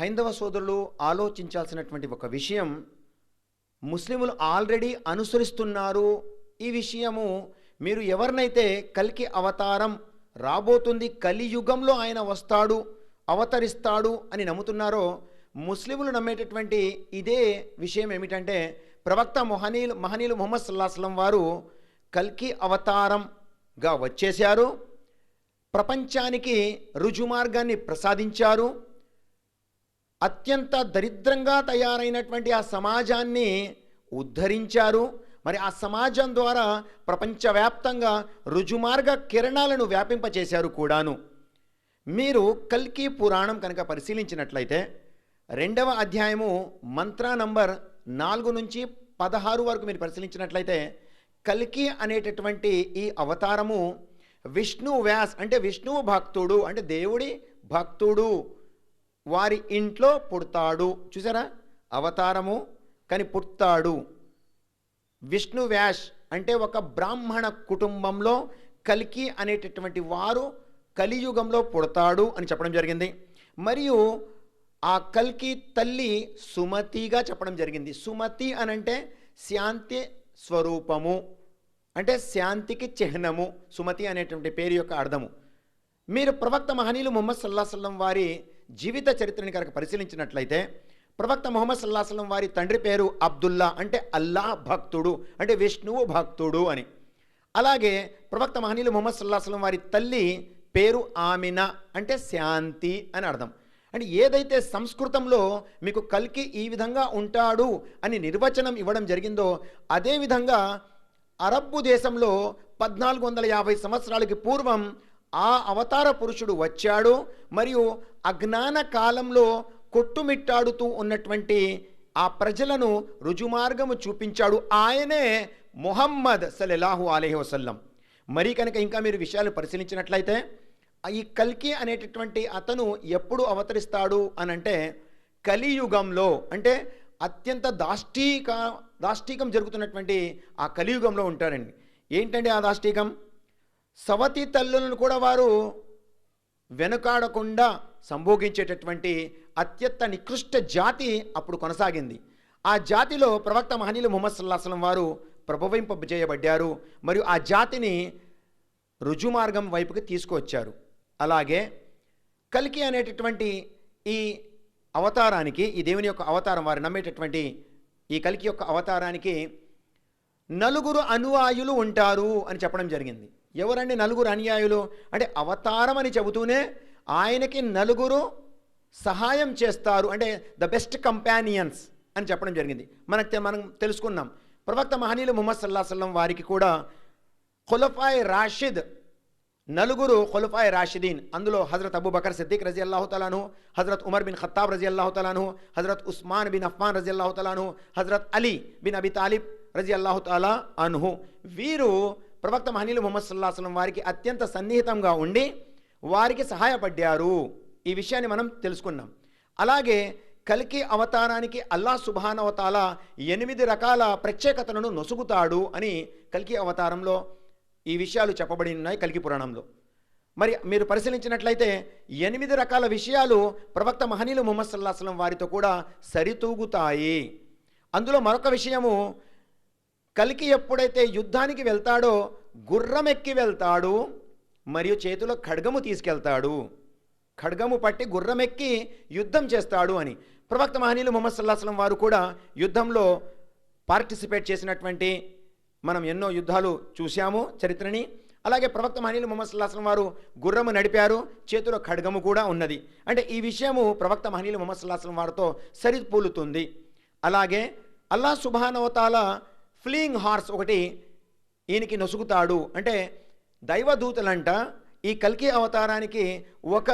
హైందవ సోదరులు ఆలోచించాల్సినటువంటి ఒక విషయం ముస్లిములు ఆల్రెడీ అనుసరిస్తున్నారు. ఈ విషయము మీరు ఎవరినైతే కలికి అవతారం రాబోతుంది కలియుగంలో ఆయన వస్తాడు అవతరిస్తాడు అని నమ్ముతున్నారో ముస్లిములు నమ్మేటటువంటి ఇదే విషయం ఏమిటంటే ప్రవక్త మొహనీలు మహనీయులు మొహమ్మద్ సల్లాహం వారు కల్కి అవతారంగా వచ్చేశారు. ప్రపంచానికి రుజుమార్గాన్ని ప్రసాదించారు. అత్యంత దరిద్రంగా తయారైనటువంటి ఆ సమాజాన్ని ఉద్ధరించారు. మరి ఆ సమాజం ద్వారా ప్రపంచవ్యాప్తంగా రుజుమార్గ కిరణాలను వ్యాపింపచేశారు కూడాను. మీరు కల్కి పురాణం కనుక పరిశీలించినట్లయితే రెండవ అధ్యాయము మంత్ర నంబర్ నాలుగు నుంచి పదహారు వరకు మీరు పరిశీలించినట్లయితే కల్కి అనేటటువంటి ఈ అవతారము విష్ణు వ్యాస్ అంటే విష్ణువు భక్తుడు అంటే దేవుడి భక్తుడు. వారి ఇంట్లో పుడతాడు. చూసారా? అవతారము కని పుడతాడు. విష్ణు వ్యాష్ అంటే ఒక బ్రాహ్మణ కుటుంబంలో కలికి అనేటటువంటి వారు కలియుగంలో పుడతాడు అని చెప్పడం జరిగింది. మరియు ఆ కల్కి తల్లి సుమతిగా చెప్పడం జరిగింది. సుమతి అని అంటే శాంతి స్వరూపము అంటే శాంతికి చిహ్నము. సుమతి అనేటువంటి పేరు యొక్క అర్థము. మీరు ప్రవక్త మహనీయులు ముహమ్మద్ సల్లాహం వారి జీవిత చరిత్రని కనుక పరిశీలించినట్లయితే ప్రవక్త ముహమ్మద్ సల్లాహం వారి తండ్రి పేరు అబ్దుల్లా అంటే అల్లాహ్ భక్తుడు అంటే విష్ణువు భక్తుడు అని. అలాగే ప్రవక్త మహనీయులు ముహమ్మద్ సల్లాహం వారి తల్లి పేరు ఆమిన అంటే శాంతి అని అర్థం. అంటే ఏదైతే సంస్కృతంలో మీకు కల్కి ఈ విధంగా ఉంటాడు అని నిర్వచనం ఇవ్వడం జరిగిందో అదేవిధంగా అరబ్బు దేశంలో పద్నాలుగు వందల యాభై సంవత్సరాలకి పూర్వం ఆ అవతార పురుషుడు వచ్చాడు మరియు అజ్ఞాన కాలంలో కొట్టుమిట్టాడుతూ ఉన్నటువంటి ఆ ప్రజలను రుజుమార్గము చూపించాడు ఆయనే మొహమ్మద్ సలెలాహు అలహి వసల్లం. మరి కనుక ఇంకా మీరు విషయాలు పరిశీలించినట్లయితే ఈ కల్కి అనేటటువంటి అతను ఎప్పుడు అవతరిస్తాడు అని అంటే కలియుగంలో అంటే అత్యంత దాష్టీక దాష్టీకం జరుగుతున్నటువంటి ఆ కలియుగంలో ఉంటారండి. ఏంటండి ఆ దాష్టీకం? సవతి తల్లులను కూడా వారు వెనుకాడకుండా సంభోగించేటటువంటి అత్యంత నికృష్ట జాతి అప్పుడు కొనసాగింది. ఆ జాతిలో ప్రవక్త మహనీయులు ముహమ్మద్ సల్లాహం వారు ప్రభవింపజేయబడ్డారు మరియు ఆ జాతిని రుజుమార్గం వైపుకి తీసుకువచ్చారు. అలాగే కలికి అనేటటువంటి ఈ అవతారానికి ఈ దేవుని యొక్క అవతారం వారు నమ్మేటటువంటి ఈ కలికి యొక్క అవతారానికి నలుగురు అనువాయులు ఉంటారు అని చెప్పడం జరిగింది. ఎవరండి నలుగురు అన్యాయులు? అంటే అవతారం అని చెబుతూనే ఆయనకి నలుగురు సహాయం చేస్తారు. అంటే ద బెస్ట్ కంపానియన్స్ అని చెప్పడం జరిగింది. మనకు మనం తెలుసుకున్నాం. ప్రవక్త మహనీయులు ముహమ్మద్ సల్లా సల్లం వారికి కూడా ఖులఫాయ్ రాషిద్ నలుగురు ఖులఫాయ్ రాషిదీన్ అందులో హజరత్ అబూ బకర్ సిద్దిక్ రజీ అల్లాహుతలాను హజరత్ ఉమర్ బిన్ ఖత్తాబ్ రజీ అల్లాహుతలాను హజరత్ ఉస్మాన్ బిన్ అఫ్మాన్ రజీ అల్లాహుతలాను హజరత్ అలీ బిన్ అబి తాలిబ్ రజీ అల్లాహుతాలా అన్హు. వీరు ప్రవక్త మహనీయులు ముహమ్మద్ సల్లాహ్ వారికి అత్యంత సన్నిహితంగా ఉండి వారికి సహాయపడ్డారు. ఈ విషయాన్ని మనం తెలుసుకున్నాం. అలాగే కలికి అవతారానికి అల్లా సుబానవతాల ఎనిమిది రకాల ప్రత్యేకతలను నొసుగుతాడు అని కలికి అవతారంలో ఈ విషయాలు చెప్పబడి ఉన్నాయి కలికి పురాణంలో. మరి మీరు పరిశీలించినట్లయితే ఎనిమిది రకాల విషయాలు ప్రవక్త మహనీయులు ముహమ్మద్ సల్లాహం వారితో కూడా సరితూగుతాయి. అందులో మరొక విషయము కలికి ఎప్పుడైతే యుద్ధానికి వెళ్తాడో గుర్రం ఎక్కి వెళ్తాడు మరియు చేతిలో ఖడ్గము తీసుకెళ్తాడు. ఖడ్గము పట్టి గుర్రం ఎక్కి యుద్ధం చేస్తాడు అని. ప్రవక్త మహనీయులు మొహమ్మద్ సల్లాహం వారు కూడా యుద్ధంలో పార్టిసిపేట్ చేసినటువంటి మనం ఎన్నో యుద్ధాలు చూశాము చరిత్రని. అలాగే ప్రవక్త మహనీయులు మొహమ్మద్ సల్లాహం వారు గుర్రము నడిపారు చేతిలో ఖడ్గము కూడా ఉన్నది. అంటే ఈ విషయము ప్రవక్త మహనీయులు మొహమ్మద్ సల్లాహం వారితో సరిపోలుతుంది. అలాగే అల్లా సుబానవతాల ఫ్లీయింగ్ హార్స్ ఒకటి ఈయనకి నొసుగుతాడు అంటే దైవదూతలంట ఈ కల్కి అవతారానికి ఒక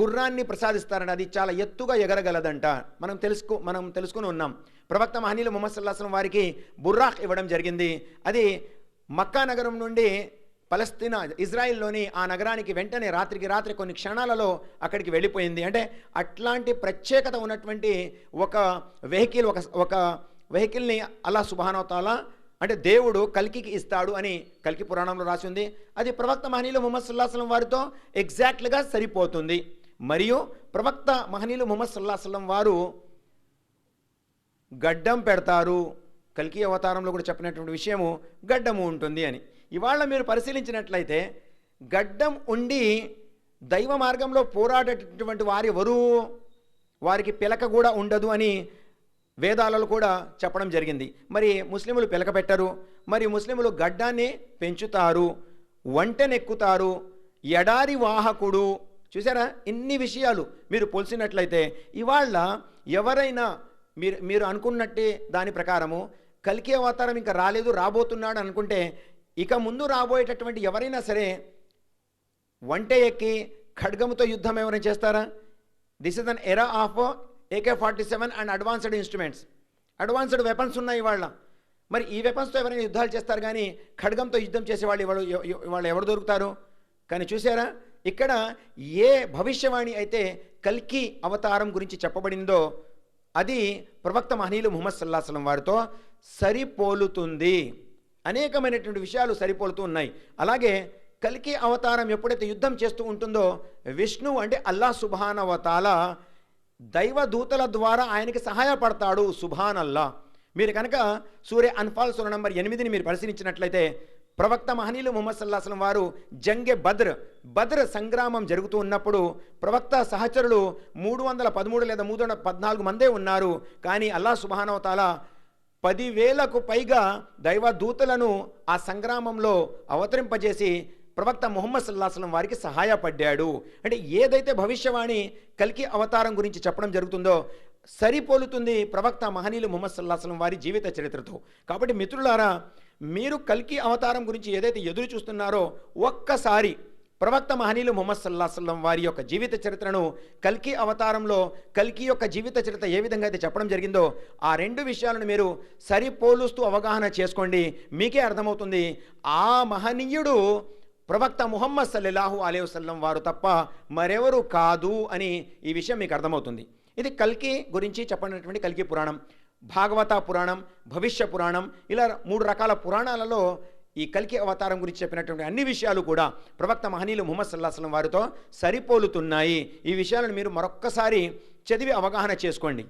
గుర్రాన్ని ప్రసాదిస్తారంట. అది చాలా ఎత్తుగా ఎగరగలదంట. మనం తెలుసుకో మనం తెలుసుకుని ఉన్నాం. ప్రవక్త మహనీయులు ముహమ్మద్ సల్లాహం వారికి బుర్రాక్ ఇవ్వడం జరిగింది. అది మక్కా నగరం నుండి పలస్తీనా ఇజ్రాయిల్లోని ఆ నగరానికి వెంటనే రాత్రికి రాత్రి కొన్ని క్షణాలలో అక్కడికి వెళ్ళిపోయింది. అంటే అట్లాంటి ప్రత్యేకత ఉన్నటువంటి ఒక వెహికల్ ఒక ఒక వెహికల్ని అల్లా సుబానవతాల అంటే దేవుడు కల్కికి ఇస్తాడు అని కల్కి పురాణంలో రాసి ఉంది. అది ప్రవక్త మహనీయులు ముహమ్మద్ సుల్లాహం వారితో ఎగ్జాక్ట్గా సరిపోతుంది. మరియు ప్రవక్త మహనీయులు ముహమ్మద్ సల్లాహం వారు గడ్డం పెడతారు. కల్కి అవతారంలో కూడా చెప్పినటువంటి విషయము గడ్డము ఉంటుంది అని. ఇవాళ మీరు పరిశీలించినట్లయితే గడ్డం ఉండి దైవ మార్గంలో పోరాడేటటువంటి వారు ఎవరు వారికి పిలక కూడా ఉండదు అని వేదాలలో కూడా చెప్పడం జరిగింది. మరి ముస్లింలు పిలకపెట్టరు. మరి ముస్లింలు గడ్డాన్ని పెంచుతారు వంటనెక్కుతారు ఎడారి వాహకుడు. చూసారా? ఇన్ని విషయాలు మీరు పోల్చినట్లయితే ఇవాళ ఎవరైనా మీరు మీరు అనుకున్నట్టే దాని ప్రకారము కలికి అవతారం ఇంకా రాలేదు రాబోతున్నాడు అనుకుంటే ఇక ముందు రాబోయేటటువంటి ఎవరైనా సరే వంట ఎక్కి ఖడ్గముతో యుద్ధం ఎవరైనా చేస్తారా? This is an era of AK forty seven and advanced instruments advanced weapons ఉన్నాయి ఇవాళ మరి ఈ వెపన్స్తో ఎవరైనా యుద్ధాలు చేస్తారు కానీ ఖడ్గంతో యుద్ధం చేసేవాళ్ళు ఇవాళ వాళ్ళు ఎవరు దొరుకుతారు? కానీ చూసారా? ఇక్కడ ఏ భవిష్యవాణి అయితే కల్కి అవతారం గురించి చెప్పబడిందో అది ప్రవక్త మహనీయులు ముహమ్మద్ సల్లాహలం వారితో సరిపోలుతుంది. అనేకమైనటువంటి విషయాలు సరిపోలుతూ ఉన్నాయి. అలాగే కలికి అవతారం ఎప్పుడైతే యుద్ధం చేస్తూ ఉంటుందో విష్ణువు అంటే అల్లా సుభానవతాల దైవదూతల ద్వారా ఆయనకి సహాయపడతాడు. సుభానల్లా. మీరు కనుక సూర్య అన్ఫాల్ సూర్య నంబర్ ఎనిమిదిని మీరు పరిశీలించినట్లయితే ప్రవక్త మహనీయులు ముహమ్మద్ సల్లాహం వారు జంగే బద్ర్ బద్ర్ సంగ్రామం జరుగుతూ ఉన్నప్పుడు ప్రవక్త సహచరులు మూడు వందల పదమూడు లేదా మూడు వందల పద్నాలుగు మందే ఉన్నారు. కానీ అల్లా సుబానవతాల పదివేలకు పైగా దైవ దూతలను ఆ సంగ్రామంలో అవతరింపజేసి ప్రవక్త ముహమ్మద్ సల్లాహం వారికి సహాయపడ్డాడు. అంటే ఏదైతే భవిష్యవాణి కల్కి అవతారం గురించి చెప్పడం జరుగుతుందో సరిపోలుతుంది ప్రవక్త మహనీయులు ముహమ్మద్ సల్లాహం వారి జీవిత చరిత్రతో. కాబట్టి మిత్రులారా మీరు కల్కి అవతారం గురించి ఏదైతే ఎదురు చూస్తున్నారో ఒక్కసారి ప్రవక్త మహనీయులు ముహమ్మద్ సల్లాహం వారి యొక్క జీవిత చరిత్రను కల్కి అవతారంలో కల్కి యొక్క జీవిత చరిత్ర ఏ విధంగా అయితే చెప్పడం జరిగిందో ఆ రెండు విషయాలను మీరు సరిపోలుస్తూ అవగాహన చేసుకోండి. మీకే అర్థమవుతుంది ఆ మహనీయుడు ప్రవక్త ముహమ్మద్ సల్లెలాహు అలే వసల్లం వారు తప్ప మరెవరు కాదు అని ఈ విషయం మీకు అర్థమవుతుంది. ఇది కల్కి గురించి చెప్పినటువంటి కల్కి పురాణం భాగవత పురాణం భవిష్య పురాణం ఇలా మూడు రకాల పురాణాలలో ఈ కల్కి అవతారం గురించి చెప్పినటువంటి అన్ని విషయాలు కూడా ప్రవక్త మహనీయులు ముహమ్మద్ సల్లాహం వారితో సరిపోలుతున్నాయి. ఈ విషయాలను మీరు మరొక్కసారి చదివి అవగాహన చేసుకోండి.